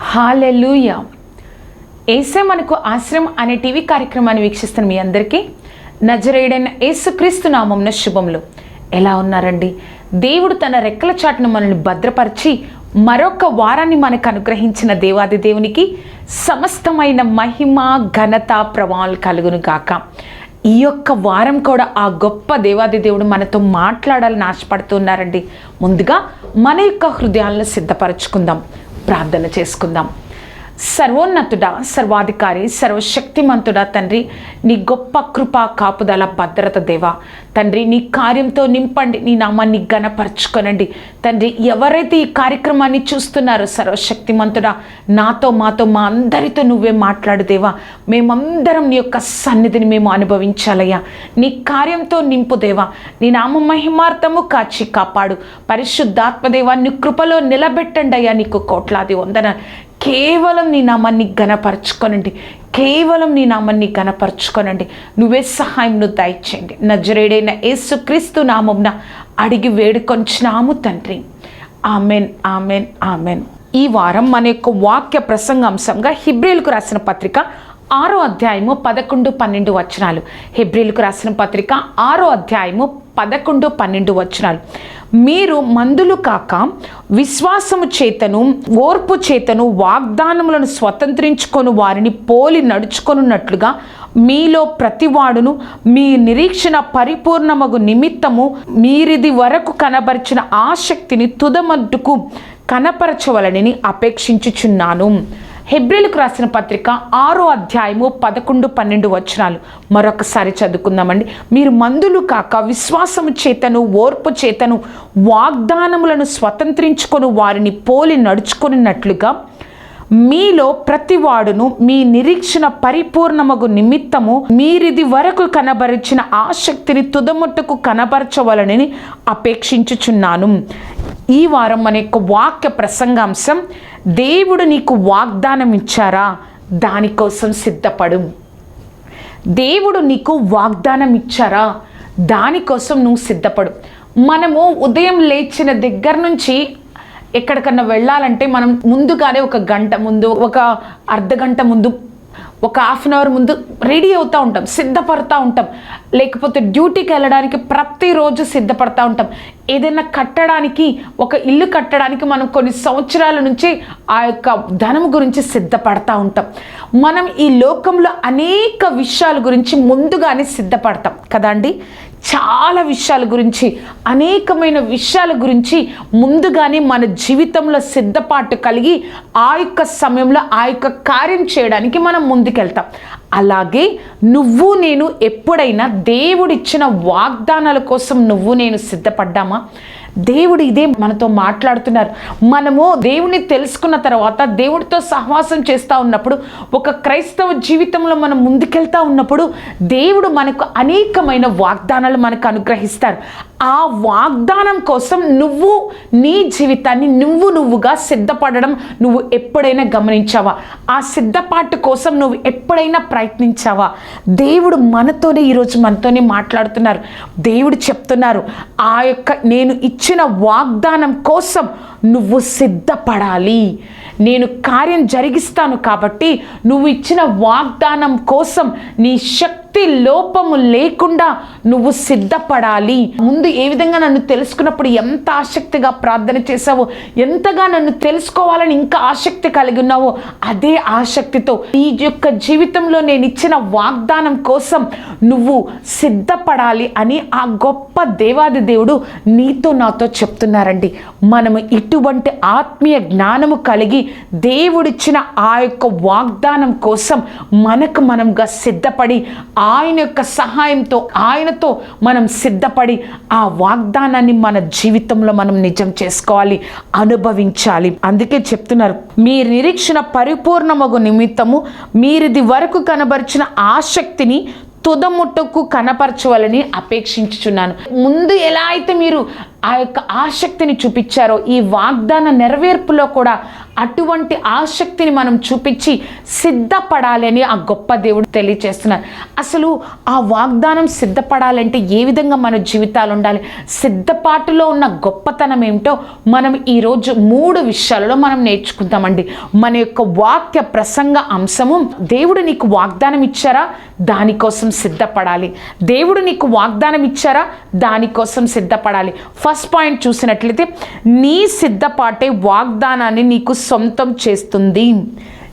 Hallelujah. ఏసే మనకు ఆశ్రయం అనే టీవీ కార్యక్రమాన్ని వీక్షిస్తున్న మీ అందరికీ నజరేయుడైన యేసుక్రీస్తు నామంన శుభములు. ఎలా ఉన్నారండి? దేవుడు తన రెక్కల చాటును మనల్ని భద్రపరిచి మరొక వారాన్ని మనకు అనుగ్రహించిన దేవాది దేవునికి సమస్తమైన మహిమ ఘనత ప్రభావాలు కలుగును గాక. ఈ యొక్క వారం కూడా ఆ గొప్ప దేవాది దేవుడు మనతో మాట్లాడాలని ఆశపడుతున్నారండి. ముందుగా మన యొక్క హృదయాలను సిద్ధపరచుకుందాం. ప్రార్థన చేసుకుందాం. సర్వోన్నతుడా సర్వాధికారి సర్వశక్తిమంతుడా తండ్రి నీ గొప్ప కృప కాపుదల భద్రత దేవా. తండ్రి నీ కార్యంతో నింపండి నీ నామాన్ని ఘనపరచుకొనండి. తండ్రి ఎవరైతే ఈ కార్యక్రమాన్ని చూస్తున్నారో సర్వశక్తిమంతుడా నాతో మాతో మా అందరితో నువ్వే మాట్లాడు దేవా. మేమందరం నీ యొక్క సన్నిధిని మేము అనుభవించాలయ్యా. నీ కార్యంతో నింపు దేవా. నీ నామ మహిమార్థము కాచి కాపాడు. పరిశుద్ధాత్మదేవా నీ కృపలో నిలబెట్టండి అయ్యా నీకు కోట్లాది వందన కేవలం నీ నామాన్ని గనపరచుకొనండి కేవలం నీ నామాన్ని గనపరచుకొనండి నువ్వే సహాయంను దయచేయండి. నజరేడైన యేసుక్రీస్తు నామంన అడిగి వేడుకొంచినాము తండ్రి. Amen amen amen. ఈ వారం మన యొక్క వాక్య ప్రసంగాంశంగా హిబ్రిల్కు రాసిన పత్రిక ఆరో అధ్యాయము పదకొండు పన్నెండు వచనాలు. హిబ్రిల్కు రాసిన పత్రిక ఆరో అధ్యాయము పదకొండు పన్నెండు వచనాలు. మీరు మందులు కాక విశ్వాసము చేతను ఓర్పు చేతను వాగ్దానములను స్వతంత్రించుకొని వారిని పోలి నడుచుకొనున్నట్లుగా మీలో ప్రతివాడును మీ నిరీక్షణ పరిపూర్ణమగు నిమిత్తము మీరిది వరకు కనబరిచిన ఆసక్తిని తుదమట్టుకు కనపరచవలనని అపేక్షించుచున్నాను. హెబ్రిల్కు రాసిన పత్రిక ఆరో అధ్యాయము పదకొండు పన్నెండు వచనాలు. మరొకసారి చదువుకుందామండి. మీరు మందులు కాక విశ్వాసము చేతను ఓర్పు చేతను వాగ్దానములను స్వతంత్రించుకొని వారిని పోలి నడుచుకున్నట్లుగా మీలో ప్రతివాడును మీ నిరీక్షణ పరిపూర్ణమగు నిమిత్తము మీరిది వరకు కనబరిచిన ఆసక్తిని తుదముట్టుకు కనబరచవలనని అపేక్షించుచున్నాను. ఈ వారం మన యొక్క వాక్య ప్రసంగాంశం దేవుడు నీకు వాగ్దానం ఇచ్చారా దానికోసం సిద్ధపడు. దేవుడు నీకు వాగ్దానం ఇచ్చారా దానికోసం నువ్వు సిద్ధపడు. మనము ఉదయం లేచిన దగ్గర నుంచి ఎక్కడికన్నా వెళ్ళాలంటే మనం ముందుగానే ఒక గంట ముందు ఒక అర్ధ గంట ముందు ఒక హాఫ్ అన్ అవర్ ముందు రెడీ అవుతూ ఉంటాం సిద్ధపడతా ఉంటాం. లేకపోతే డ్యూటీకి వెళ్ళడానికి ప్రతిరోజు సిద్ధపడతా ఉంటాం. ఏదైనా కట్టడానికి ఒక ఇల్లు కట్టడానికి మనం కొన్ని సంవత్సరాల నుంచి ఆ యొక్క ధనం గురించి సిద్ధపడతా ఉంటాం. మనం ఈ లోకంలో అనేక విషయాల గురించి ముందుగానే సిద్ధపడతాం. కదండి చాలా విషయాల గురించి అనేకమైన విషయాల గురించి ముందుగానే మన జీవితంలో సిద్ధపాటు కలిగి ఆ యొక్క సమయంలో ఆ యొక్క కార్యం చేయడానికి మనం ముందుకెళ్తాం. అలాగే నువ్వు నేను ఎప్పుడైనా దేవుడిచ్చిన వాగ్దానాల కోసం నువ్వు నేను సిద్ధపడ్డామా? దేవుడు ఇదే మనతో మాట్లాడుతున్నారు. మనము దేవుణ్ణి తెలుసుకున్న తర్వాత దేవుడితో సహవాసం చేస్తూ ఉన్నప్పుడు ఒక క్రైస్తవ జీవితంలో మనం ముందుకెళ్తా ఉన్నప్పుడు దేవుడు మనకు అనేకమైన వాగ్దానాలు మనకు అనుగ్రహిస్తారు. ఆ వాగ్దానం కోసం నువ్వు నీ జీవితాన్ని నువ్వు నువ్వుగా సిద్ధపడడం నువ్వు ఎప్పుడైనా గమనించావా? ఆ సిద్ధపాటు కోసం నువ్వు ఎప్పుడైనా ప్రయత్నించావా? దేవుడు మనతోనే ఈరోజు మనతోనే మాట్లాడుతున్నారు. దేవుడు చెప్తున్నారు ఆ యొక్క నేను ఇచ్చిన వాగ్దానం కోసం నువ్వు సిద్ధపడాలి. నేను కార్యం జరిగిస్తాను కాబట్టి నువ్వు ఇచ్చిన వాగ్దానం కోసం నీ శక్తి లోపము లేకుండా నువ్వు సిద్ధపడాలి. ముందు ఏ విధంగా నన్ను తెలుసుకున్నప్పుడు ఎంత ఆసక్తిగా ప్రార్థన చేసావో ఎంతగా నన్ను తెలుసుకోవాలని ఇంకా ఆసక్తి కలిగి ఉన్నావో అదే ఆసక్తితో ఈ యొక్క జీవితంలో నేను ఇచ్చిన వాగ్దానం కోసం నువ్వు సిద్ధపడాలి అని ఆ గొప్ప దేవాది దేవుడు నీతో నాతో చెప్తున్నారండి. మనము ఇటువంటి ఆత్మీయ జ్ఞానము కలిగి దేవుడిచ్చిన ఆ యొక్క వాగ్దానం కోసం మనకు మనంగా సిద్ధపడి ఆయన యొక్క సహాయంతో ఆయనతో మనం సిద్ధపడి ఆ వాగ్దానాన్ని మన జీవితంలో మనం నిజం చేసుకోవాలి అనుభవించాలి. అందుకే చెప్తున్నారు మీ నిరీక్షణ పరిపూర్ణమగు నిమిత్తము మీరిది వరకు కనబరిచిన ఆసక్తిని తుదముట్టకు కనపరచవాలని అపేక్షించుచున్నాను. ముందు ఎలా అయితే మీరు ఆ యొక్క ఆసక్తిని చూపించారో ఈ వాగ్దాన నెరవేర్పులో కూడా అటువంటి ఆసక్తిని మనం చూపించి సిద్ధపడాలి అని ఆ గొప్ప దేవుడు తెలియచేస్తున్నారు. అసలు ఆ వాగ్దానం సిద్ధపడాలంటే ఏ విధంగా మన జీవితాలు ఉండాలి? సిద్ధపాటులో ఉన్న గొప్పతనం ఏమిటో మనం ఈరోజు మూడు విషయాలలో మనం నేర్చుకుందామండి. మన యొక్క వాక్య ప్రసంగ అంశము దేవుడు నీకు వాగ్దానం ఇచ్చారా? దానికోసం సిద్ధపడాలి. దేవుడు నీకు వాగ్దానం ఇచ్చారా? దానికోసం సిద్ధపడాలి. ఫస్ట్ పాయింట్ చూసినట్లయితే నీ సిద్ధపాటే వాగ్దానాన్ని నీకు సొంతం చేస్తుంది.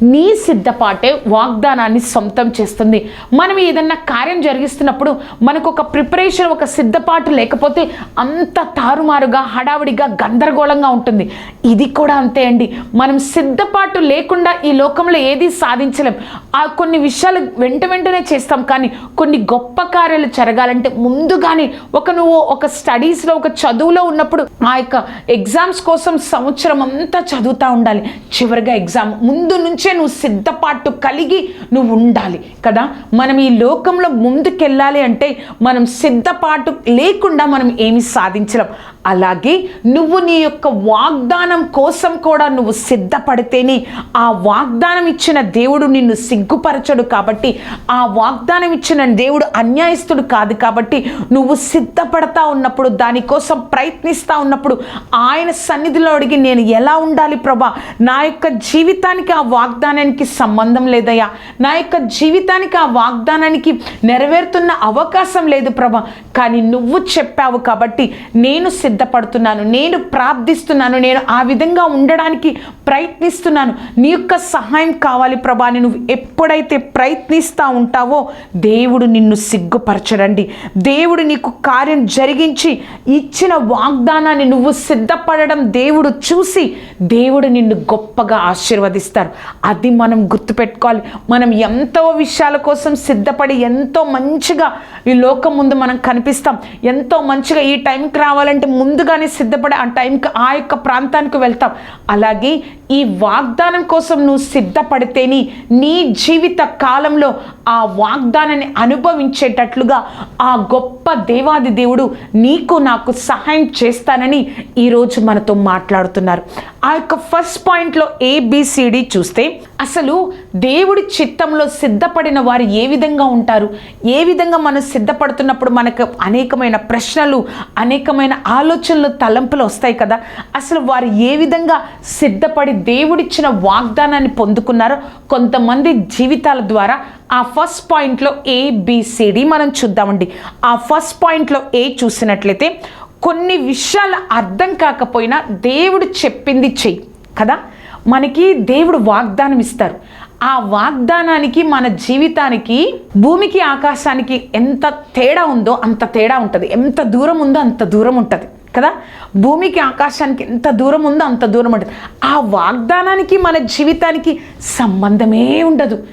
నీ సిద్ధపాటే వాగ్దానాన్ని సొంతం చేస్తుంది. మనం ఏదన్నా కార్యం జరిగిస్తున్నప్పుడు మనకు ఒక ప్రిపరేషన్ ఒక సిద్ధపాటు లేకపోతే అంత తారుమారుగా హడావుడిగా గందరగోళంగా ఉంటుంది. ఇది కూడా అంతే అండి. మనం సిద్ధపాటు లేకుండా ఈ లోకంలో ఏది సాధించలేం. ఆ కొన్ని విషయాలు వెంట వెంటనే చేస్తాం కానీ కొన్ని గొప్ప కార్యాలు జరగాలంటే ముందుగానే ఒక నువ్వు ఒక స్టడీస్లో ఒక చదువులో ఉన్నప్పుడు ఆ యొక్క ఎగ్జామ్స్ కోసం సంవత్సరం అంతా చదువుతూ ఉండాలి. చివరిగా ఎగ్జామ్ ముందు నుంచే నువ్వు సిద్ధపాటు కలిగి నువ్వు ఉండాలి కదా? మనం ఈ లోకంలో ముందుకెళ్ళాలి అంటే మనం సిద్ధపాటు లేకుండా మనం ఏమి సాధించలేం. అలాగే నువ్వు నీ యొక్క వాగ్దానం కోసం కూడా నువ్వు సిద్ధపడితేనే ఆ వాగ్దానం ఇచ్చిన దేవుడు నిన్ను సిగ్గుపరచడు కాబట్టి ఆ వాగ్దానం ఇచ్చిన దేవుడు అన్యాయస్తుడు కాదు కాబట్టి నువ్వు సిద్ధపడతా ఉన్నప్పుడు దానికోసం ప్రయత్నిస్తూ ఉన్నప్పుడు ఆయన సన్నిధిలో అడిగి నేను ఎలా ఉండాలి ప్రభా? నా యొక్క జీవితానికి ఆ వాగ్దానానికి సంబంధం లేదయ్యా. నా యొక్క జీవితానికి ఆ వాగ్దానానికి నెరవేరుతున్న అవకాశం లేదు ప్రభా. కానీ నువ్వు చెప్పావు కాబట్టి నేను సిద్ధపడుతున్నాను. నేను ప్రార్థిస్తున్నాను. నేను ఆ విధంగా ఉండడానికి ప్రయత్నిస్తున్నాను. నీ యొక్క సహాయం కావాలి ప్రభాని నువ్వు ఎప్పుడైతే ప్రయత్నిస్తూ ఉంటావో దేవుడు నిన్ను సిగ్గుపరచడండి. దేవుడు నీకు కార్యం జరిగించి ఇచ్చిన వాగ్దానాన్ని నువ్వు సిద్ధపడడం దేవుడు చూసి దేవుడు నిన్ను గొప్పగా ఆశీర్వదిస్తారు. అది మనం గుర్తుపెట్టుకోవాలి. మనం ఎంతో విషయాల కోసం సిద్ధపడి ఎంతో మంచిగా ఈ లోకం ముందు మనం కనిపిస్తాం. ఎంతో మంచిగా ఈ టైంకి రావాలంటే ముందుగానే సిద్ధపడి ఆ టైంకి ఆ యొక్క ప్రాంతానికి వెళ్తాం. అలాగే ఈ వాగ్దానం కోసం నువ్వు సిద్ధపడితేని నీ జీవిత కాలంలో ఆ వాగ్దానాన్ని అనుభవించేటట్లుగా ఆ గొప్ప దేవాది దేవుడు నీకు నాకు సహాయం చేస్తానని ఈరోజు మనతో మాట్లాడుతున్నారు. ఆ యొక్క ఫస్ట్ పాయింట్లో ఏబిసిడి చూస్తే అసలు దేవుడి చిత్తంలో సిద్ధపడిన వారు ఏ విధంగా ఉంటారు? ఏ విధంగా మనం సిద్ధపడుతున్నప్పుడు మనకు అనేకమైన ప్రశ్నలు అనేకమైన ఆలోచన ఆలోచనలు తలంపులు వస్తాయి కదా. అసలు వారు ఏ విధంగా సిద్ధపడి దేవుడిచ్చిన వాగ్దానాన్ని పొందుకున్నారో కొంతమంది జీవితాల ద్వారా ఆ ఫస్ట్ పాయింట్లో ఏబిసిడి మనం చూద్దామండి. ఆ ఫస్ట్ పాయింట్లో ఏ చూసినట్లయితే కొన్ని విషయాలు అర్థం కాకపోయినా దేవుడు చెప్పింది చెయ్యి కదా. మనకి దేవుడు వాగ్దానం ఇస్తారు. ఆ వాగ్దానానికి మన జీవితానికి భూమికి ఆకాశానికి ఎంత తేడా ఉందో అంత తేడా ఉంటుంది. ఎంత దూరం ఉందో అంత దూరం ఉంటుంది. కదా? భూమికి ఆకాశానికి ఎంత దూరం ఉందో అంత దూరం ఉంటుంది. ఆ వాగ్దానానికి మన జీవితానికి సంబంధమే ఉండదు.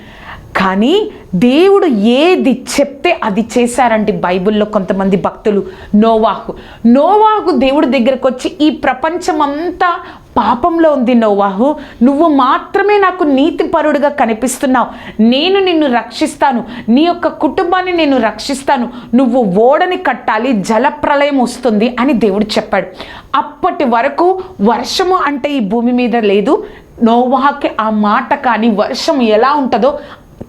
కానీ దేవుడు ఏది చెప్తే అది చేశారంటే బైబిల్లో కొంతమంది భక్తులు. నోవాహు. నోవాహు దేవుడి దగ్గరకు వచ్చి ఈ ప్రపంచమంతా పాపంలో ఉంది నోవాహు. నువ్వు మాత్రమే నాకు నీతిపరుడుగా కనిపిస్తున్నావు. నేను నిన్ను రక్షిస్తాను. నీ యొక్క కుటుంబాన్ని నేను రక్షిస్తాను. నువ్వు ఓడని కట్టాలి జలప్రలయం వస్తుంది అని దేవుడు చెప్పాడు. అప్పటి వరకు వర్షము అంటే ఈ భూమి మీద లేదు. నోవాహకి ఆ మాట కానీ వర్షం ఎలా ఉంటుందో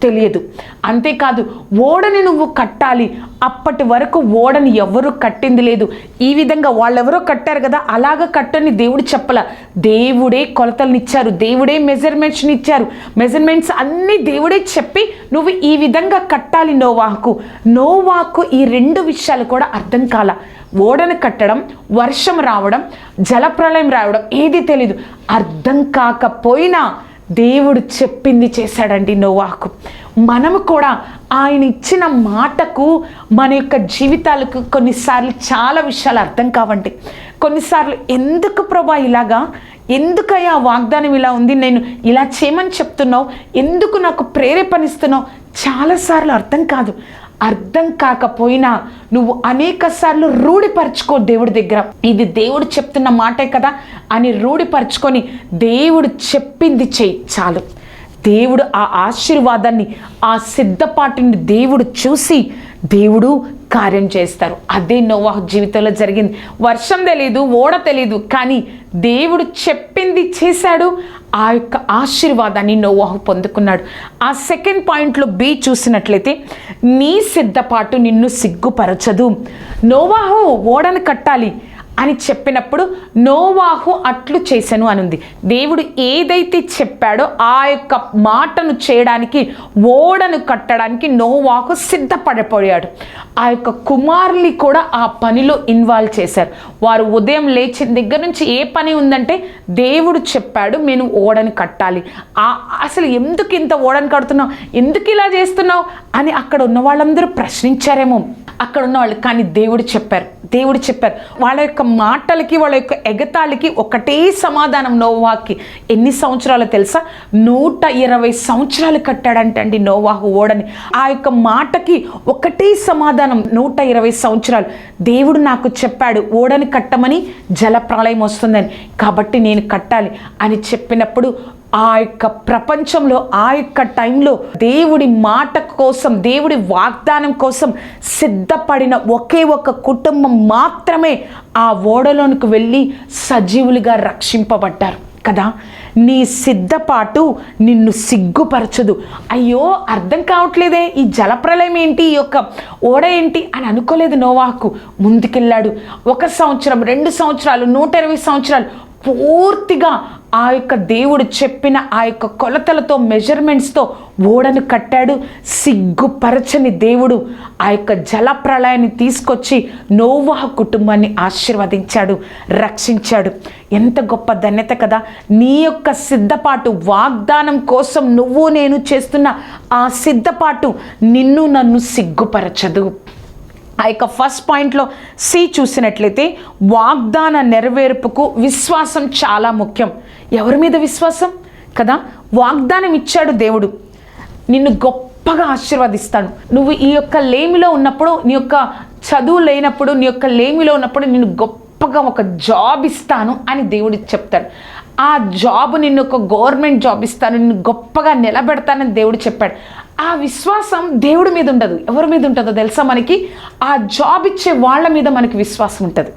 తెలియదు. అంతేకాదు ఓడని నువ్వు కట్టాలి. అప్పటి వరకు ఓడని ఎవరు కట్టింది లేదు. ఈ విధంగా వాళ్ళెవరో కట్టారు కదా అలాగ కట్టని దేవుడు చెప్పల. దేవుడే కొలతలనిచ్చారు దేవుడే మెజర్మెంట్స్ని ఇచ్చారు మెజర్మెంట్స్ అన్నీ దేవుడే చెప్పి నువ్వు ఈ విధంగా కట్టాలి నోవాకు నోవాకు ఈ రెండు విషయాలు కూడా అర్థం కాల. ఓడను కట్టడం వర్షం రావడం జలప్రలయం రావడం ఏది తెలీదు. అర్థం కాకపోయినా దేవుడు చెప్పింది చేశాడండి నోవాకు. మనము కూడా ఆయన ఇచ్చిన మాటకు మన యొక్క జీవితాలకు కొన్నిసార్లు చాలా విషయాలు అర్థం కావండి. కొన్నిసార్లు ఎందుకు ప్రభా ఇలాగా? ఎందుకయ్యా వాగ్దానం ఇలా ఉంది? నేను ఇలా చేయమని చెప్తున్నావు ఎందుకు నాకు ప్రేరేపణిస్తున్నావు? చాలాసార్లు అర్థం కాదు. అర్థం కాకపోయినా నువ్వు అనేక సార్లు రూఢిపరచుకో దేవుడి దగ్గర. ఇది దేవుడు చెప్తున్న మాటే కదా అని రూఢిపరచుకొని దేవుడు చెప్పింది చెయ్యి చాలు. దేవుడు ఆ ఆశీర్వాదాన్ని ఆ సిద్ధపాటిని దేవుడు చూసి దేవుడు కార్యం చేస్తారు. అదే నోవాహు జీవితంలో జరిగింది. వర్షం తెలీదు ఓడ తెలీదు కానీ దేవుడు చెప్పింది చేశాడు. ఆ యొక్క ఆశీర్వాదాన్ని నోవాహు పొందుకున్నాడు. ఆ సెకండ్ పాయింట్లో బి చూసినట్లయితే నీ సిద్ధపాటు నిన్ను సిగ్గుపరచదు. నోవాహు ఓడను కట్టాలి. అని చెప్పినప్పుడు నోవాహు అట్లు చేశాను అనుంది. దేవుడు ఏదైతే చెప్పాడో ఆ యొక్క మాటను చేయడానికి ఓడను కట్టడానికి నోవాహు సిద్ధపడిపోయాడు. ఆ యొక్క కుమారుని కూడా ఆ పనిలో ఇన్వాల్వ్ చేశారు. వారు ఉదయం లేచిన దగ్గర నుంచి ఏ పని ఉందంటే దేవుడు చెప్పాడు నేను ఓడను కట్టాలి. ఆ అసలు ఎందుకు ఇంత ఓడను కడుతున్నావు? ఎందుకు ఇలా చేస్తున్నావు? అని అక్కడ ఉన్న వాళ్ళందరూ ప్రశ్నించారేమో. అక్కడ ఉన్న వాళ్ళు కానీ దేవుడు చెప్పారు దేవుడు చెప్పారు. వాళ్ళ యొక్క మాటలకి వాళ్ళ యొక్క ఎగతాళికి ఒకటే సమాధానం నోవాకి. ఎన్ని సంవత్సరాలు తెలుసా? నూట ఇరవై సంవత్సరాలు కట్టాడంటండి నోవాహు ఓడని. ఆ యొక్క మాటకి ఒకటే సమాధానం నూట ఇరవై సంవత్సరాలు. దేవుడు నాకు చెప్పాడు ఓడని కట్టమని జల ప్రళయం వస్తుందని. కాబట్టి నేను కట్టాలి అని చెప్పినప్పుడు ఆ యొక్క ప్రపంచంలో ఆ యొక్క టైంలో దేవుడి మాట కోసం దేవుడి వాగ్దానం కోసం సిద్ధపడిన ఒకే ఒక కుటుంబం మాత్రమే ఆ ఓడలోనికి వెళ్ళి సజీవులుగా రక్షింపబడ్డారు. కదా? నీ సిద్ధపాటు నిన్ను సిగ్గుపరచదు. అయ్యో అర్థం కావట్లేదే ఈ జలప్రలయం ఏంటి ఈ యొక్క ఓడ ఏంటి అని అనుకోలేదు నోవాకు ముందుకెళ్ళాడు. ఒక సంవత్సరం రెండు సంవత్సరాలు నూట ఇరవై సంవత్సరాలు పూర్తిగా ఆ యొక్క దేవుడు చెప్పిన ఆ యొక్క కొలతలతో మెజర్మెంట్స్తో ఓడను కట్టాడు. సిగ్గుపరచని దేవుడు ఆ యొక్క జల ప్రళయాన్ని తీసుకొచ్చి నోవాహ కుటుంబాన్ని ఆశీర్వదించాడు రక్షించాడు. ఎంత గొప్ప ధన్యత కదా! నీ యొక్క సిద్ధపాటు వాగ్దానం కోసం నువ్వు నేను చేస్తున్న ఆ సిద్ధపాటు నిన్ను నన్ను సిగ్గుపరచదు. ఆ యొక్క ఫస్ట్ పాయింట్లో సి చూసినట్లయితే వాగ్దాన నెరవేర్పుకు విశ్వాసం చాలా ముఖ్యం. ఎవరి మీద విశ్వాసం? కదా? వాగ్దానం ఇచ్చాడు దేవుడు. నిన్ను గొప్పగా ఆశీర్వదిస్తాను. నువ్వు ఈ యొక్క లేమిలో ఉన్నప్పుడు నీ యొక్క చదువు లేనప్పుడు నీ యొక్క లేమిలో ఉన్నప్పుడు నిన్ను గొప్పగా ఒక జాబ్ ఇస్తాను అని దేవుడు చెప్తాడు. ఆ జాబ్ నిన్ను ఒక గవర్నమెంట్ జాబ్ ఇస్తాను. నిన్ను గొప్పగా నిలబెడతానని దేవుడు చెప్పాడు. ఆ విశ్వాసం దేవుడి మీద ఉండదు. ఎవరి మీద ఉంటుందో తెలుసా మనకి? ఆ జాబ్ ఇచ్చే వాళ్ళ మీద మనకి విశ్వాసం ఉంటుంది.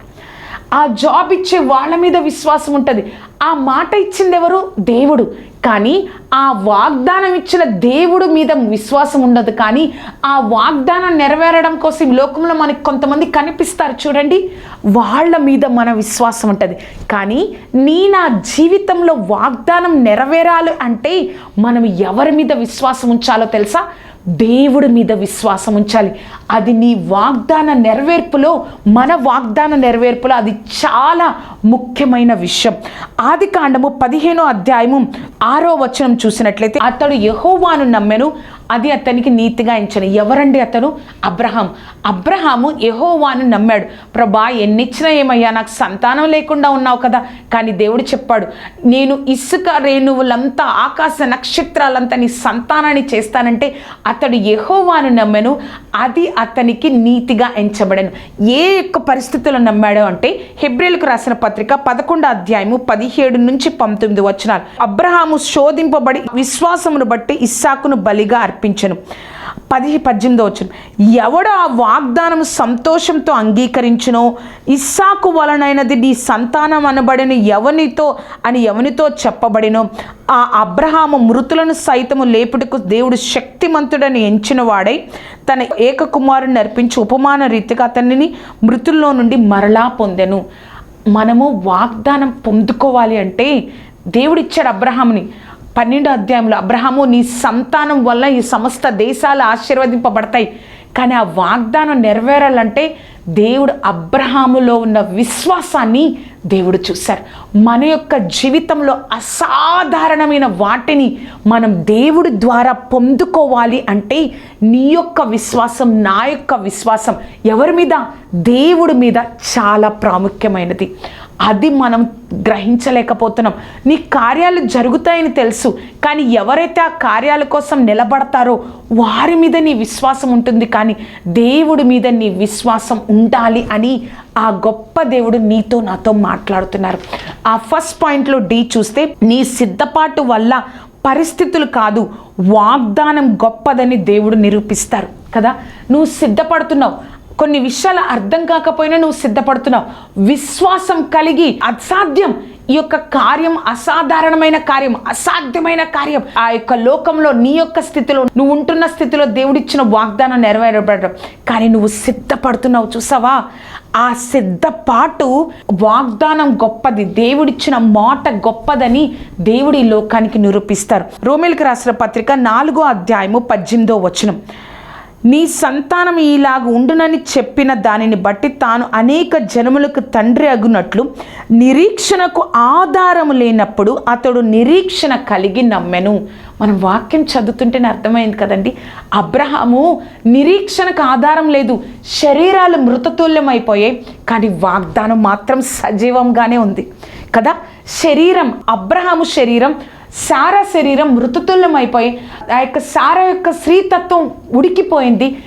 ఆ జాబ్ ఇచ్చే వాళ్ళ మీద విశ్వాసం ఉంటుంది. ఆ మాట ఇచ్చింది ఎవరు దేవుడు. కానీ ఆ వాగ్దానం ఇచ్చిన దేవుడు మీద విశ్వాసం ఉండదు. కానీ ఆ వాగ్దానం నెరవేరడం కోసం లోకంలో మనకి కొంతమంది కనిపిస్తారు చూడండి. వాళ్ళ మీద మన విశ్వాసం ఉంటుంది. కానీ నీ నా జీవితంలో వాగ్దానం నెరవేరాలి అంటే మనం ఎవరి మీద విశ్వాసం ఉంచాలో తెలుసా? దేవుడి మీద విశ్వాసం ఉంచాలి. అది నీ వాగ్దాన నెరవేర్పులో మన వాగ్దాన నెరవేర్పులో అది చాలా ముఖ్యమైన విషయం. ఆది కాండము పదిహేనో అధ్యాయము ఆరో వచనం చూసినట్లయితే అతడు యహోవాను నమ్మెను అది అతనికి నీతిగా ఎంచను. ఎవరండి అతను అబ్రహాం. అబ్రహాము యహోవాను నమ్మాడు. ప్రభా ఎన్నిచ్చినా ఏమయ్యా నాకు సంతానం లేకుండా ఉన్నావు కదా. కానీ దేవుడు చెప్పాడు నేను ఇసుక రేణువులంతా ఆకాశ నక్షత్రాలంతా నీ సంతానాన్ని చేస్తానంటే అతడు యహోవాను నమ్మెను అది అతనికి నీతిగా ఎంచబడను. ఏ యొక్క పరిస్థితుల్లో నమ్మాడు అంటే హెబ్రిల్కు రాసిన పత్రిక పదకొండు అధ్యాయము పదిహేడు నుంచి పంతొమ్మిది వచనాలు. అబ్రహాము శోధింపబడి విశ్వాసమును బట్టి ఇస్సాకును బలిగా అర్పించను. పది పద్దెనిమిదో వచ్చిన ఎవడు ఆ వాగ్దానం సంతోషంతో అంగీకరించునో ఇస్సాకు వలనైనది నీ సంతానం అనబడిన ఎవనితో అని ఎవనితో చెప్పబడినో ఆ అబ్రహాము మృతులను సైతము లేపుటకు దేవుడు శక్తిమంతుడని ఎంచిన వాడై తన ఏకకుమారుని నర్పించి ఉపమాన రీతిగా అతనిని మృతుల్లో నుండి మరలా పొందెను. మనము వాగ్దానం పొందుకోవాలి అంటే దేవుడిచ్చాడు అబ్రహాముని. పన్నెండో అధ్యాయంలో అబ్రహాము నీ సంతానం వల్ల ఈ సమస్త దేశాలు ఆశీర్వదింపబడతాయి. కానీ ఆ వాగ్దానం నెరవేరాలంటే దేవుడు అబ్రహాములో ఉన్న విశ్వాసాన్ని దేవుడు చూశారు. మన యొక్క జీవితంలో అసాధారణమైన వాటిని మనం దేవుడి ద్వారా పొందుకోవాలి అంటే నీ యొక్క విశ్వాసం నా యొక్క విశ్వాసం ఎవరి మీద? దేవుడి మీద చాలా ప్రాముఖ్యమైనది. అది మనం గ్రహించలేకపోతున్నాం. నీ కార్యాలు జరుగుతాయని తెలుసు కానీ ఎవరైతే ఆ కార్యాల కోసం నిలబడతారో వారి మీద నీ విశ్వాసం ఉంటుంది కానీ దేవుడి మీద నీ విశ్వాసం ఉండాలి అని ఆ గొప్ప దేవుడు నీతో నాతో మాట్లాడుతున్నారు. ఆ ఫస్ట్ పాయింట్లో డి చూస్తే నీ సిద్ధపాటు వల్ల పరిస్థితులు కాదు వాగ్దానం గొప్పదని దేవుడు నిరూపిస్తారు కదా. నువ్వు సిద్ధపడుతున్నావు కొన్ని విషయాలు అర్థం కాకపోయినా నువ్వు సిద్ధపడుతున్నావు. విశ్వాసం కలిగి అసాధ్యం. ఈ యొక్క కార్యం అసాధారణమైన కార్యం అసాధ్యమైన కార్యం. ఆ యొక్క లోకంలో నీ యొక్క స్థితిలో నువ్వు ఉంటున్న స్థితిలో దేవుడిచ్చిన వాగ్దానం నెరవేరబడడం కానీ నువ్వు సిద్ధపడుతున్నావు చూసావా? ఆ సిద్ధపాటు వాగ్దానం గొప్పది. దేవుడిచ్చిన మాట గొప్పదని దేవుడి ఈ లోకానికి నిరూపిస్తారు. రోమిల్కి రాసిన పత్రిక నాలుగో అధ్యాయము పద్దెనిమిదో వచనం. నీ సంతానం ఇలాగ ఉండునని చెప్పిన దానిని బట్టి తాను అనేక జనములకు తండ్రి అగునట్లు నిరీక్షణకు ఆధారము లేనప్పుడు అతడు నిరీక్షణ కలిగి నమ్మెను. మనం వాక్యం చదువుతుంటేనే అర్థమైంది కదండి. అబ్రహాము నిరీక్షణకు ఆధారం లేదు. శరీరాలు మృతతుల్యం అయిపోయాయి కానీ వాగ్దానం మాత్రం సజీవంగానే ఉంది. కదా? శరీరం అబ్రహాము శరీరం సారా శరీరం మృతతుల్యమైపోయి ఆ యొక్క సారా యొక్క స్త్రీతత్వం ఉడికిపోయింది.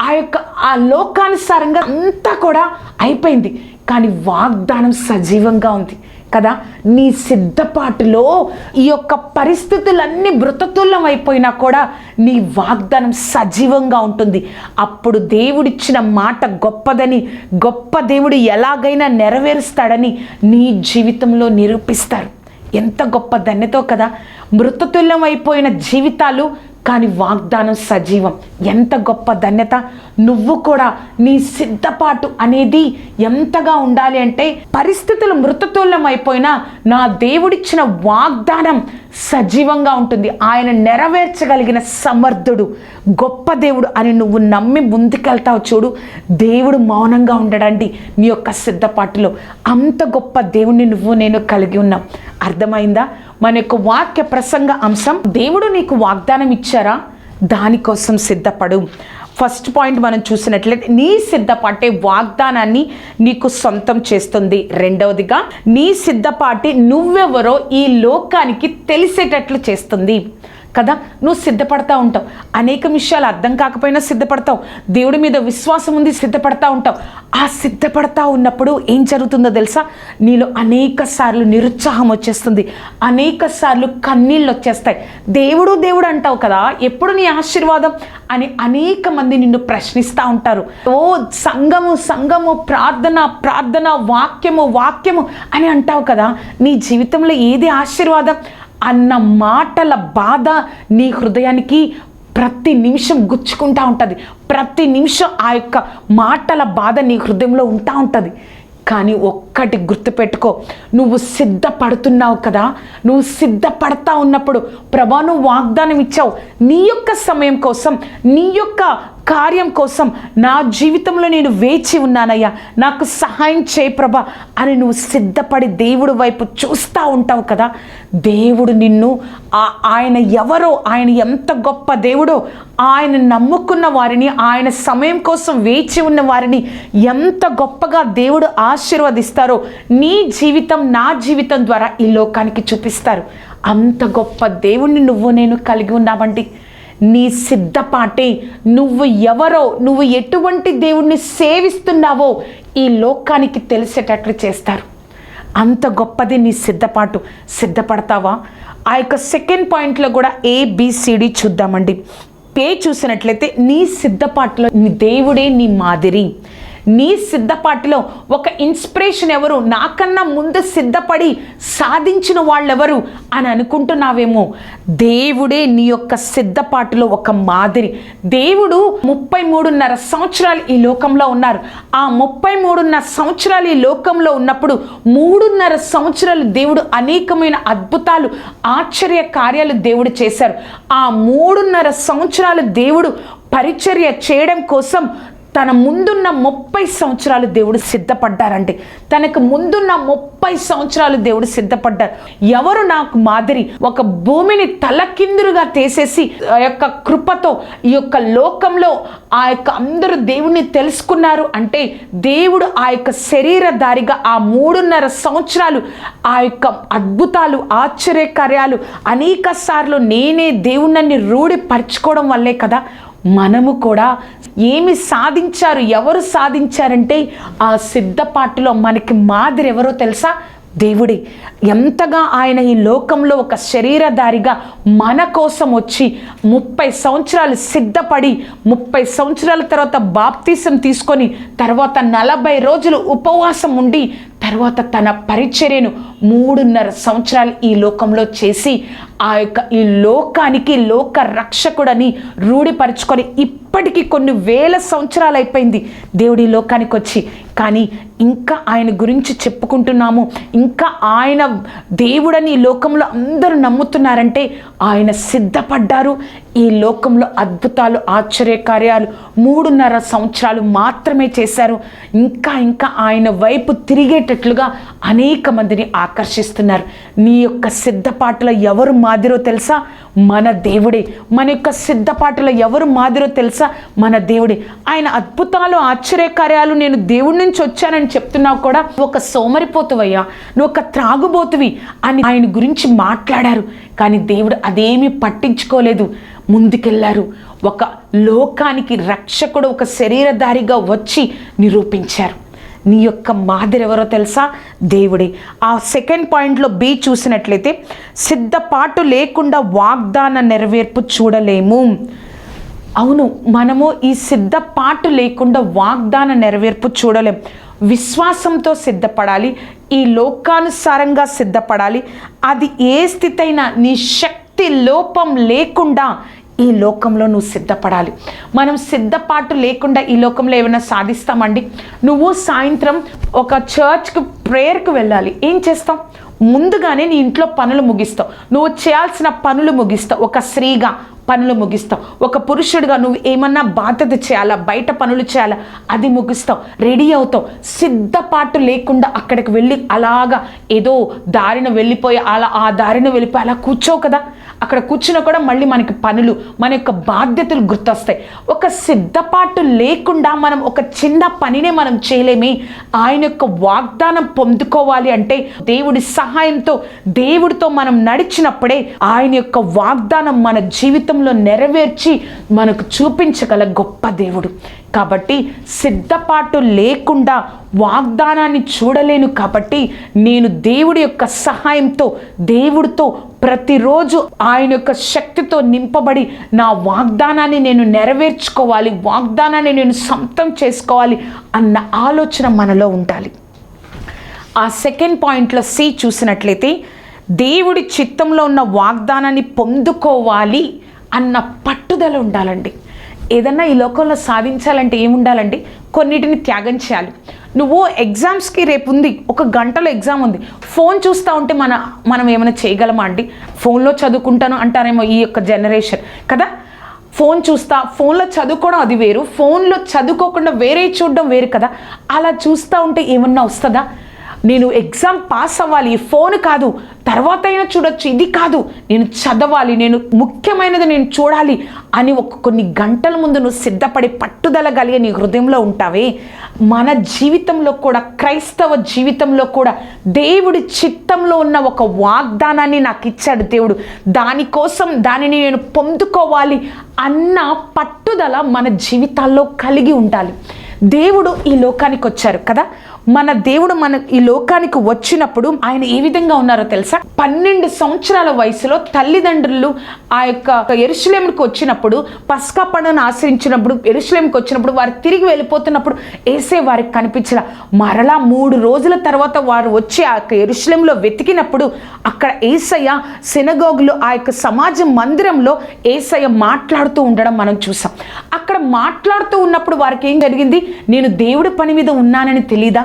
ఆ యొక్క ఆ లోకానుసారంగా అంతా కూడా అయిపోయింది. కానీ వాగ్దానం సజీవంగా ఉంది కదా? నీ సిద్ధపాటులో ఈ యొక్క పరిస్థితులన్నీ మృతతుల్యం అయిపోయినా కూడా నీ వాగ్దానం సజీవంగా ఉంటుంది. అప్పుడు దేవుడిచ్చిన మాట గొప్పదని గొప్ప దేవుడు ఎలాగైనా నెరవేరుస్తాడని నీ జీవితంలో నిరూపిస్తారు. ఎంత గొప్ప ధన్యతో కదా. మృతతుల్యం అయిపోయిన జీవితాలు కానీ వాగ్దానం సజీవం. ఎంత గొప్ప ధన్యత. నువ్వు కూడా నీ సిద్ధపాటు అనేది ఎంతగా ఉండాలి అంటే పరిస్థితులు మృతతుల్యం అయిపోయినా నా దేవుడిచ్చిన వాగ్దానం సజీవంగా ఉంటుంది. ఆయన నెరవేర్చగలిగిన సమర్థుడు గొప్ప దేవుడు అని నువ్వు నమ్మి ముందుకెళ్తావు చూడు. దేవుడు మౌనంగా ఉండడండి నీ యొక్క సిద్ధపాటులో. అంత గొప్ప దేవుణ్ణి నువ్వు నేను కలిగి ఉన్నాం. అర్థమైందా? మన యొక్క వాక్య ప్రసంగ అంశం దేవుడు నీకు వాగ్దానం ఇచ్చారా? దానికోసం సిద్ధపడు. ఫస్ట్ పాయింట్ మనం చూసినట్లయితే నీ సిద్ధపాటే వాగ్దానాన్ని నీకు సొంతం చేస్తుంది. రెండవదిగా నీ సిద్ధపాటి నువ్వెవరో ఈ లోకానికి తెలిసేటట్లు చేస్తుంది. కదా? నువ్వు సిద్ధపడతా ఉంటావు. అనేక విషయాలు అర్థం కాకపోయినా సిద్ధపడతావు. దేవుడి మీద విశ్వాసం ఉంది సిద్ధపడతా ఉంటావు. ఆ సిద్ధపడతా ఉన్నప్పుడు ఏం జరుగుతుందో తెలుసా? నీలో అనేక సార్లు నిరుత్సాహం వచ్చేస్తుంది. అనేక సార్లు కన్నీళ్ళు వచ్చేస్తాయి. దేవుడు దేవుడు అంటావు కదా ఎప్పుడు నీ ఆశీర్వాదం అని అనేక మంది నిన్ను ప్రశ్నిస్తూ ఉంటారు. ఓ సంఘము సంఘము ప్రార్థన ప్రార్థన వాక్యము వాక్యము అని అంటావు కదా నీ జీవితంలో ఏది ఆశీర్వాదం? అన్న మాటల బాధ నీ హృదయానికి ప్రతి నిమిషం గుచ్చుకుంటా ఉంటుంది. ప్రతి నిమిషం ఆ యొక్క మాటల బాధ నీ హృదయంలో ఉంటా ఉంటుంది. కానీ ఒక్కటి గుర్తుపెట్టుకో నువ్వు సిద్ధపడుతున్నావు కదా? నువ్వు సిద్ధపడతా ఉన్నప్పుడు ప్రభా నువ్వు వాగ్దానం ఇచ్చావు. నీ యొక్క సమయం కోసం నీ యొక్క కార్యం కోసం నా జీవితంలో నేను వేచి ఉన్నానయ్యా. నాకు సహాయం చే ప్రభా అని నువ్వు సిద్ధపడి దేవుడు వైపు చూస్తూ ఉంటావు కదా. దేవుడు నిన్ను ఆ- ఆయన ఎవరో ఆయన ఎంత గొప్ప దేవుడో ఆయన నమ్ముకున్న వారిని ఆయన సమయం కోసం వేచి ఉన్న వారిని ఎంత గొప్పగా దేవుడు ఆశీర్వదిస్తారో నీ జీవితం నా జీవితం ద్వారా ఈ లోకానికి చూపిస్తారు. అంత గొప్ప దేవుణ్ణి నువ్వు నేను కలిగి ఉన్నామండి. నీ సిద్ధపాటి నువ్వు ఎవరో నువ్వు ఎటువంటి దేవుణ్ణి సేవిస్తున్నావో ఈ లోకానికి తెలిసేటట్లు చేస్తారు. అంత గొప్పది నీ సిద్ధపాటు. సిద్ధపడతావా? ఆ యొక్క సెకండ్ పాయింట్లో కూడా ఏబిసిడి చూద్దామండి. పే చూసినట్లయితే నీ సిద్ధపాటులో నీ దేవుడే నీ మాదిరి. నీ సిద్ధపాటులో ఒక ఇన్స్పిరేషన్ ఎవరు? నాకన్నా ముందు సిద్ధపడి సాధించిన వాళ్ళెవరు అని అనుకుంటున్నావేమో? దేవుడే నీ యొక్క సిద్ధపాటులో ఒక మాదిరి. దేవుడు ముప్పై మూడున్నర సంవత్సరాలు ఈ లోకంలో ఉన్నారు. ఆ ముప్పై మూడున్నర సంవత్సరాలు ఈ లోకంలో ఉన్నప్పుడు మూడున్నర సంవత్సరాలు దేవుడు అనేకమైన అద్భుతాలు ఆశ్చర్య కార్యాలు దేవుడు చేశారు. ఆ మూడున్నర సంవత్సరాలు దేవుడు పరిచర్య చేయడం కోసం తన ముందున్న ముప్పై సంవత్సరాలు దేవుడు సిద్ధపడ్డారంటే. తనకు ముందున్న ముప్పై సంవత్సరాలు దేవుడు సిద్ధపడ్డారు. ఎవరు నాకు మాదిరి ఒక భూమిని తలకిందురుగా తీసేసి ఆ యొక్క కృపతో ఈ యొక్క లోకంలో ఆ యొక్క అందరూ దేవుణ్ణి తెలుసుకున్నారు అంటే దేవుడు ఆ యొక్క శరీరధారిగా ఆ మూడున్నర సంవత్సరాలు ఆ యొక్క అద్భుతాలు ఆశ్చర్యకార్యాలు అనేక సార్లు నేనే దేవుణ్ణి రూఢిపరచుకోవడం వల్లే కదా మనము కూడా ఏమి సాధించారు ఎవరు సాధించారంటే ఆ సిద్ధపాటులో మనకి మాదిరి ఎవరో తెలుసా? దేవుడి ఎంతగా ఆయన ఈ లోకంలో ఒక శరీరధారిగా మన కోసం వచ్చి ముప్పై సంవత్సరాలు సిద్ధపడి ముప్పై సంవత్సరాల తర్వాత బాప్తీసం తీసుకొని తర్వాత నలభై రోజులు ఉపవాసం ఉండి తర్వాత తన పరిచర్యను మూడున్నర సంవత్సరాలు ఈ లోకంలో చేసి ఆ యొక్క ఈ లోకానికి లోక రక్షకుడని రూఢిపరుచుకొని ఇప్పటికీ కొన్ని వేల సంవత్సరాలు అయిపోయింది దేవుడి లోకానికి వచ్చి. కానీ ఇంకా ఆయన గురించి చెప్పుకుంటున్నాము. ఇంకా ఆయన దేవుడని ఈ లోకంలో అందరూ నమ్ముతున్నారంటే ఆయన సిద్ధపడ్డారు. ఈ లోకంలో అద్భుతాలు ఆశ్చర్యకార్యాలు మూడున్నర సంవత్సరాలు మాత్రమే చేశారు. ఇంకా ఇంకా ఆయన వైపు తిరిగేటట్లుగా అనేక మందిని ఆకర్షిస్తున్నారు. నీ యొక్క సిద్ధపాటలో ఎవరు మాదిరో తెలుసా? మన దేవుడే. మన యొక్క సిద్ధపాటలో ఎవరు మాదిరో తెలుసా? మన దేవుడే. ఆయన అద్భుతాలు ఆశ్చర్యకార్యాలు నేను దేవుడి నుంచి వచ్చానని చెప్తున్నావు కూడా ఒక సోమరిపోతువయ్యా. నువ్వు ఒక త్రాగుబోతువి అని ఆయన గురించి మాట్లాడారు. కానీ దేవుడు అదేమీ పట్టించుకోలేదు. ముందుకెళ్ళారు ఒక లోకానికి రక్షకుడు ఒక శరీరధారిగా వచ్చి నిరూపించారు. నీ యొక్క మాదిరి ఎవరో తెలుసా? దేవుడే. ఆ సెకండ్ పాయింట్లో బి చూసినట్లయితే సిద్ధపాటు లేకుండా వాగ్దాన నెరవేర్పు చూడలేము. అవును మనము ఈ సిద్ధపాటు లేకుండా వాగ్దాన నెరవేర్పు చూడలేం. విశ్వాసంతో సిద్ధపడాలి. ఈ లోకానుసారంగా సిద్ధపడాలి. అది ఏ స్థితి అయినా నీ శక్తి లోపం లేకుండా ఈ లోకంలో నువ్వు సిద్ధపడాలి. మనం సిద్ధపాటు లేకుండా ఈ లోకంలో ఏమైనా సాధిస్తామండి? నువ్వు సాయంత్రం ఒక చర్చ్కి ప్రేయర్కి వెళ్ళాలి. ఏం చేస్తాం? ముందుగానే నీ ఇంట్లో పనులు ముగిస్తావు. నువ్వు చేయాల్సిన పనులు ముగిస్తావు. ఒక స్త్రీగా పనులు ముగిస్తావు. ఒక పురుషుడిగా నువ్వు ఏమన్నా బాధ్యత చేయాలా? బయట పనులు చేయాలా? అది ముగిస్తావు. రెడీ అవుతావు. సిద్ధపాటు లేకుండా అక్కడికి వెళ్ళి అలాగా ఏదో దారిన వెళ్ళిపోయి అలా ఆ దారిన వెళ్ళిపోయి అలా కూర్చోవు కదా. అక్కడ కూర్చున్న కూడా మళ్ళీ మనకి పనులు మన యొక్క బాధ్యతలు గుర్తొస్తాయి. ఒక సిద్ధపాటు లేకుండా మనం ఒక చిన్న పనినే మనం చేయలేమే. ఆయన యొక్క వాగ్దానం పొందుకోవాలి అంటే దేవుడి సహాయంతో దేవుడితో మనం నడిచినప్పుడే ఆయన యొక్క వాగ్దానం మన జీవితంలో నెరవేర్చి మనకు చూపించగల గొప్ప దేవుడు. కాబట్టి సిద్ధపాటు లేకుండా వాగ్దానాన్ని చూడలేను కాబట్టి నేను దేవుడి యొక్క సహాయంతో దేవుడితో ప్రతిరోజు ఆయన యొక్క శక్తితో నింపబడి నా వాగ్దానాన్ని నేను నెరవేర్చుకోవాలి వాగ్దానాన్ని నేను సొంతం చేసుకోవాలి అన్న ఆలోచన మనలో ఉండాలి. ఆ సెకండ్ పాయింట్లో సి చూసినట్లయితే దేవుడి చిత్తంలో ఉన్న వాగ్దానాన్ని పొందుకోవాలి అన్న పట్టుదల ఉండాలండి. ఏదన్నా ఈ లోకంలో సాధించాలంటే ఏముండాలండి? కొన్నిటిని త్యాగం చేయాలి. నువ్వు ఎగ్జామ్స్కి రేపు ఉంది ఒక గంటలో ఎగ్జామ్ ఉంది. ఫోన్ చూస్తూ ఉంటే మన మనం ఏమైనా చేయగలమా అండి? ఫోన్లో చదువుకుంటాను అంటారేమో ఈ యొక్క జనరేషన్ కదా? ఫోన్ చూస్తా ఫోన్లో చదువుకోవడం అది వేరు. ఫోన్లో చదువుకోకుండా వేరే చూడడం వేరు కదా? అలా చూస్తూ ఉంటే ఏమన్నా వస్తుందా? నేను ఎగ్జామ్ పాస్ అవ్వాలి. ఫోన్ కాదు. తర్వాత అయినా చూడొచ్చు. ఇది కాదు. నేను చదవాలి. నేను ముఖ్యమైనది నేను చూడాలి అని ఒక కొన్ని గంటల ముందు నువ్వు సిద్ధపడి పట్టుదల కలిగి నీ హృదయంలో ఉంటావే. మన జీవితంలో కూడా క్రైస్తవ జీవితంలో కూడా దేవుడి చిత్తంలో ఉన్న ఒక వాగ్దానాన్ని నాకు ఇచ్చాడు దేవుడు. దానికోసం దానిని నేను పొందుకోవాలి అన్న పట్టుదల మన జీవితాల్లో కలిగి ఉండాలి. దేవుడు ఈ లోకానికి వచ్చారు కదా? మన దేవుడు మన ఈ లోకానికి వచ్చినప్పుడు ఆయన ఏ విధంగా ఉన్నారో తెలుసా? పన్నెండు సంవత్సరాల వయసులో తల్లిదండ్రులు ఆ యొక్క ఎరుసలేంకి వచ్చినప్పుడు పస్కా పండుగను ఆశ్రయించినప్పుడు ఎరుసలేంకి వచ్చినప్పుడు వారు తిరిగి వెళ్ళిపోతున్నప్పుడు ఏసే వారికి కనిపించిన మరలా మూడు రోజుల తర్వాత వారు వచ్చి ఆ యొక్క ఎరుసలేంలో వెతికినప్పుడు అక్కడ ఏసయ్య సినగోగులు ఆ యొక్క సమాజ మందిరంలో ఏసయ్య మాట్లాడుతూ ఉండడం మనం చూసాం. అక్కడ మాట్లాడుతూ ఉన్నప్పుడు వారికి ఏం జరిగింది? నేను దేవుడి పని మీద ఉన్నానని తెలీదా?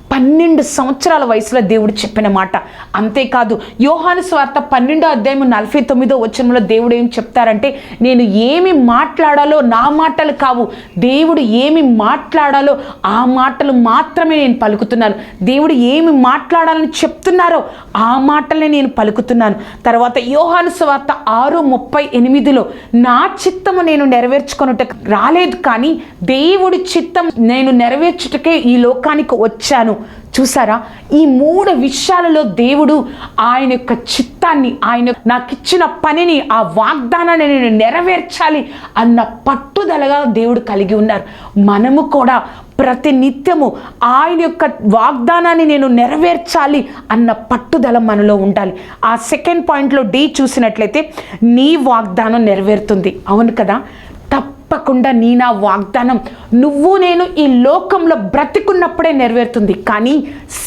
పన్నెండు సంవత్సరాల వయసులో దేవుడు చెప్పిన మాట. అంతేకాదు యోహాను స్వార్త పన్నెండో అధ్యాయం నలభై తొమ్మిదో వచనంలో దేవుడు ఏం చెప్తారంటే నేను ఏమి మాట్లాడాలో నా మాటలు కావు. దేవుడు ఏమి మాట్లాడాలో ఆ మాటలు మాత్రమే నేను పలుకుతున్నాను. దేవుడు ఏమి మాట్లాడాలని చెప్తున్నారో ఆ మాటలే నేను పలుకుతున్నాను. తర్వాత యోహాను స్వార్త ఆరు ముప్పై ఎనిమిదిలో నా చిత్తము నేను నెరవేర్చుకున్నట్టు రాలేదు కానీ దేవుడి చిత్తం నేను నెరవేర్చుటకే ఈ లోకానికి వచ్చాను. చూసారా? ఈ మూడు విషయాలలో దేవుడు ఆయన యొక్క చిత్తాన్ని ఆయన నాకు ఇచ్చిన పనిని ఆ వాగ్దానాన్ని నేను నెరవేర్చాలి అన్న పట్టుదలగా దేవుడు కలిగి ఉన్నారు. మనము కూడా ప్రతి నిత్యము ఆయన యొక్క వాగ్దానాన్ని నేను నెరవేర్చాలి అన్న పట్టుదల మనలో ఉండాలి. ఆ సెకండ్ పాయింట్లో డి చూసినట్లయితే నీ వాగ్దానం నెరవేరుతుంది. అవును కదా? తప్పకుండా నీ నా వాగ్దానం. నువ్వు నేను ఈ లోకంలో బ్రతికున్నప్పుడే నెరవేరుతుంది. కానీ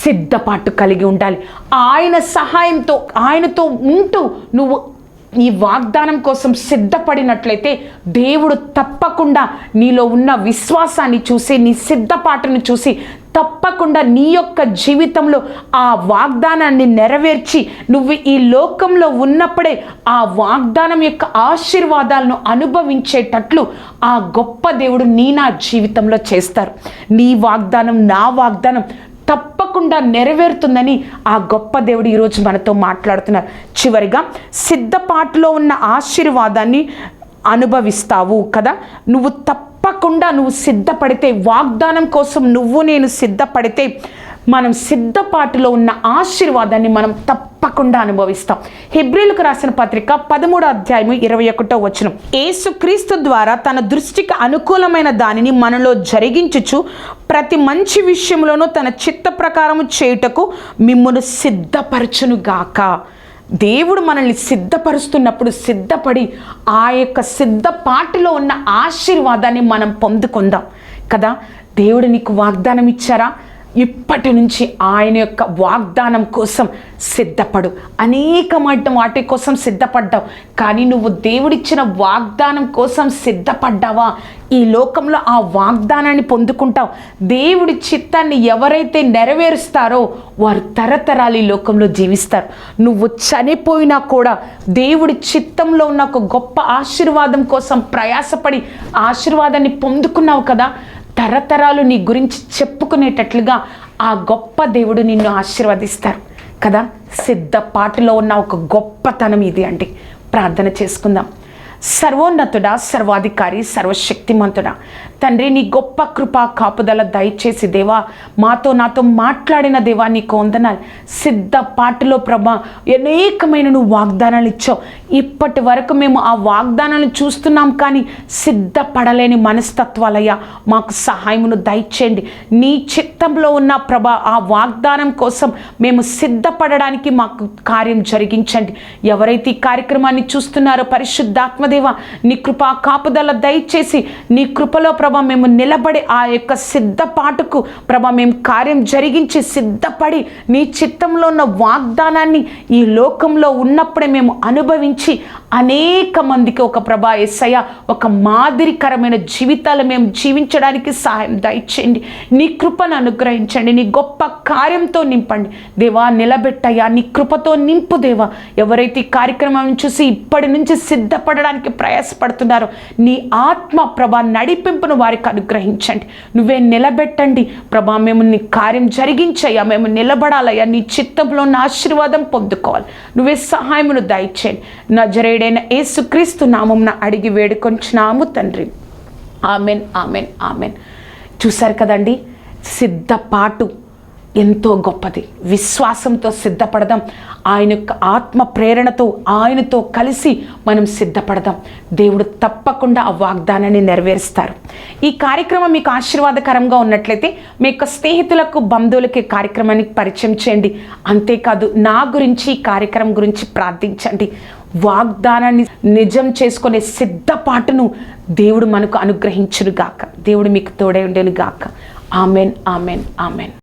సిద్ధపాటు కలిగి ఉండాలి. ఆయన సహాయంతో ఆయనతో ఉంటూ నువ్వు ఈ వాగ్దానం కోసం సిద్ధపడినట్లయితే దేవుడు తప్పకుండా నీలో ఉన్న విశ్వాసాన్ని చూసి నీ సిద్ధపాటును చూసి తప్పకుండా నీ యొక్క జీవితంలో ఆ వాగ్దానాన్ని నెరవేర్చి నువ్వు ఈ లోకంలో ఉన్నప్పుడే ఆ వాగ్దానం యొక్క ఆశీర్వాదాలను అనుభవించేటట్లు ఆ గొప్ప దేవుడు నీ నా జీవితంలో చేస్తారు. నీ వాగ్దానం నా వాగ్దానం తప్పకుండా నెరవేరుతుందని ఆ గొప్ప దేవుడు ఈరోజు మనతో మాట్లాడుతున్నారు. చివరిగా సిద్ధపాటులో ఉన్న ఆశీర్వాదాన్ని అనుభవిస్తావు కదా. నువ్వు తప్పకుండా నువ్వు సిద్ధపడితే వాగ్దానం కోసం నువ్వు నేను సిద్ధపడితే మనం సిద్ధపాటులో ఉన్న ఆశీర్వాదాన్ని మనం తప్పకుండా అనుభవిస్తాం. హెబ్రిలకు రాసిన పత్రిక పదమూడో అధ్యాయము ఇరవై ఒకటో వచనం. ఏసుక్రీస్తు ద్వారా తన దృష్టికి అనుకూలమైన దానిని మనలో జరిగించుచు ప్రతి మంచి విషయంలోనూ తన చిత్త ప్రకారము చేయుటకు మిమ్మను సిద్ధపరచునుగాక. దేవుడు మనల్ని సిద్ధపరుస్తున్నప్పుడు సిద్ధపడి ఆ యొక్క సిద్ధపాటులో ఉన్న ఆశీర్వాదాన్ని మనం పొందుకుందాం. కదా? దేవుడు నీకు వాగ్దానం ఇచ్చారా ఇప్పటి నుంచి ఆయన యొక్క వాగ్దానం కోసం సిద్ధపడు. అనేకమైన వాటి కోసం సిద్ధపడ్డావు. కానీ నువ్వు దేవుడిచ్చిన వాగ్దానం కోసం సిద్ధపడ్డావా? ఈ లోకంలో ఆ వాగ్దానాన్ని పొందుకుంటావు. దేవుడి చిత్తాన్ని ఎవరైతే నెరవేరుస్తారో వారు తరతరాలు ఈ లోకంలో జీవిస్తారు. నువ్వు చనిపోయినా కూడా దేవుడి చిత్తంలో ఉన్న ఒక గొప్ప ఆశీర్వాదం కోసం ప్రయాసపడి ఆశీర్వాదాన్ని పొందుకున్నావు కదా? తరతరాలు నీ గురించి చెప్పుకునేటట్లుగా ఆ గొప్ప దేవుడు నిన్ను ఆశీర్వదిస్తారు. కదా? సిద్ధపాటులో ఉన్న ఒక గొప్పతనం ఇది అండి. ప్రార్థన చేసుకుందాం. సర్వోన్నతుడ సర్వాధికారి సర్వశక్తిమంతుడ. తండ్రి నీ గొప్ప కృపా కాపుదల దయచేసి దేవా మాతో నాతో మాట్లాడిన దేవా నీకు వందనాలు. సిద్ధపాటులో ప్రభా అనేకమైన నువ్వు వాగ్దానాలు ఇచ్చావు. ఇప్పటి వరకు మేము ఆ వాగ్దానాలను చూస్తున్నాం కానీ సిద్ధపడలేని మనస్తత్వాలయ్యా. మాకు సహాయమును దయచేయండి. నీ చిత్తంలో ఉన్న ప్రభ ఆ వాగ్దానం కోసం మేము సిద్ధపడడానికి మాకు కార్యం జరిగించండి. ఎవరైతే ఈ కార్యక్రమాన్ని చూస్తున్నారో పరిశుద్ధాత్మ పరిశుద్ధాత్మదేవ నీ కృప కాపుదల దయచేసి నీ కృపలో ప్రభ మేము నిలబడి ఆ యొక్క సిద్ధపాటుకు ప్రభ మేము కార్యం జరిగించి సిద్ధపడి నీ చిత్తంలో ఉన్న వాగ్దానాన్ని ఈ లోకంలో ఉన్నప్పుడే మేము అనుభవించి అనేక మందికి ఒక ప్రభా ఎస్సయ ఒక మాదిరికరమైన జీవితాలు మేము జీవించడానికి సహాయం దయచేయండి. నీ కృపను అనుగ్రహించండి నీ గొప్ప కార్యంతో నింపండి. దేవా నిలబెట్టయ్యా నీ కృపతో నింపు దేవా. ఎవరైతే ఈ కార్యక్రమం చూసి ఇప్పటి నుంచి సిద్ధపడడానికి ప్రయాసపడుతున్నారు. నీ ఆత్మ ప్రభా నడిపింపును వారికి అనుగ్రహించండి. నువ్వే నిలబెట్టండి. ప్రభా మేము నీ కార్యం జరిగించయ్యా. మేము నిలబడాలయ్యా. నీ చిత్తంలో ఉన్న ఆశీర్వాదం పొందుకోవాలి. నువ్వే సహాయమును దయచేయండి. నజరేడైన ఏసుక్రీస్తు నామంన అడిగి వేడుకొంచున్నాము తండ్రి. Amen amen amen. చూశారు కదండి? సిద్ధపాటు. ఎంతో గొప్పది. విశ్వాసంతో సిద్ధపడదాం. ఆయన యొక్క ఆత్మ ప్రేరణతో ఆయనతో కలిసి మనం సిద్ధపడదాం. దేవుడు తప్పకుండా ఆ వాగ్దానాన్ని నెరవేరుస్తారు. ఈ కార్యక్రమం మీకు ఆశీర్వాదకరంగా ఉన్నట్లయితే మీ యొక్క స్నేహితులకు బంధువులకి కార్యక్రమానికి పరిచయం చేయండి. అంతేకాదు నా గురించి ఈ కార్యక్రమం గురించి ప్రార్థించండి. వాగ్దానాన్ని నిజం చేసుకునే సిద్ధపాటును దేవుడు మనకు అనుగ్రహించును గాక దేవుడు మీకు తోడై ఉండేను గాక ఆమెన్ ఆమెన్ ఆమెన్.